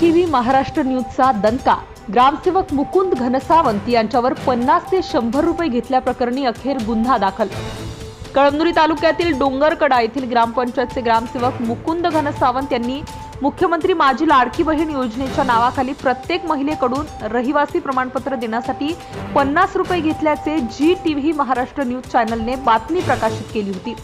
T V Maharashtra न्यूजचा दणका. ग्रामसेवक मुकुंद घनसावंत यांच्यावर पन्नास ते शंभर रुपये घेतल्याप्रकरणी अखेर गुन्हा दाखल. कळमनुरी तालुक्यातील डोंगरकडा येथील ग्रामपंचायतचे ग्रामसेवक मुकुंद घनसावंत यांनी मुख्यमंत्री माझी लाडकी बहीण योजनेच्या नावाखाली प्रत्येक महिलेकडून रहिवासी प्रमाणपत्र देण्यासाठी पन्नास रुपये घेतल्याचे जी टीव्ही महाराष्ट्र न्यूज चॅनलने बातमी प्रकाशित केली होती.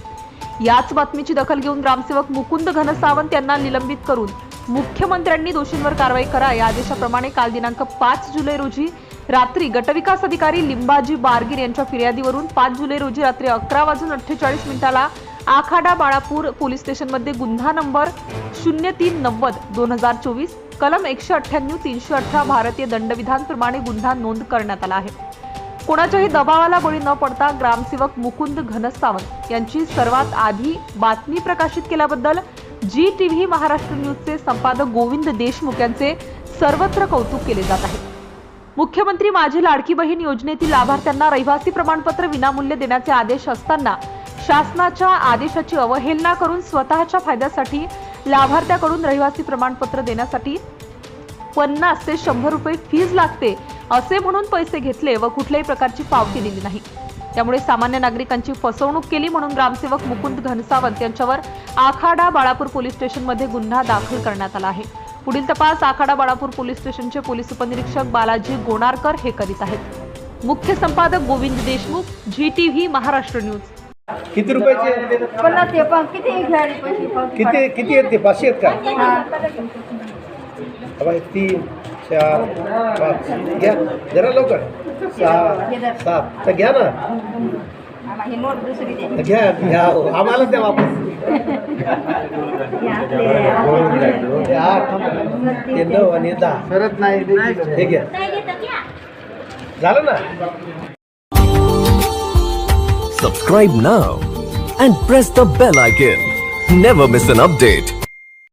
याच बातमीची दखल घेऊन ग्रामसेवक मुकुंद घनसावंत यांना निलंबित करून मुख्यमंत्र्यांनी दोषींवर कारवाई करा. या आदेशाप्रमाणे काल दिनांक पाच जुलै रोजी रात्री गटविकास अधिकारी लिंबाजी बारगीर यांच्या फिर्यादीवरून पाच जुलै रोजी रात्री अकरा वाजून अठ्ठेचाळीस मिनिटाला आखाडा बाळापूर पोलीस स्टेशनमध्ये गुन्हा नंबर शून्य तीन नव्वद दोन हजार चोवीस कलम एकशे अठ्ठ्याण्णव तीनशे अठरा भारतीय दंडविधानप्रमाणे गुन्हा नोंद करण्यात आला आहे. कोणाच्याही दबावाला बळी न पडता ग्रामसेवक मुकुंद घनसावंत यांची सर्वात आधी बातमी प्रकाशित केल्याबद्दल जी टीव्ही महाराष्ट्र न्यूजचे संपादक गोविंद देशमुख यांचे सर्वत्र कौतुक केले जात आहे. मुख्यमंत्री माझी लाडकी बहीण योजनेतील लाभार्थ्यांना रहिवासी प्रमाणपत्र विनामूल्य देण्याचे आदेश असताना शासनाच्या आदेशाची अवहेलना करून स्वतःच्या फायद्यासाठी लाभार्थ्याकडून रहिवासी प्रमाणपत्र देण्यासाठी पन्नास ते शंभर रुपये फीज लागते असे म्हणून पैसे घेतले व कुठल्याही प्रकारची पावती दिली नाही. त्यामुळे सामान्य नागरिकांची फसवणूक केली म्हणून ग्रामसेवक मुकुंद घनसावंत यांच्यावर आखाडा बाळापूर पोलीस स्टेशनमध्ये गुन्हा दाखल करण्यात आला आहे. पुढील तपास आखाडा बाळापूर पोलीस स्टेशनचे पोलीस उपनिरीक्षक बालाजी गोणारकर हे करीत आहेत. मुख्य संपादक Govind Deshmukh G TV Maharashtra news. किती रुपयाचे पन्नास ते पण किती घ्यायला पैसे? पण किती किती आहेत ते? पाचशे आहेत का. चार पाच घ्या. जरा लवकर. सहा. सात. तर घ्या ना. आम्हा ही नोट दुसरी दे तर घ्या घ्या. हो. आम्हाला द्या वापस. हे आठ. हे नऊ आणि हे दहा. सरत नाही हे घ्या. झालं ना? Subscribe now and press the bell icon. Never miss an update.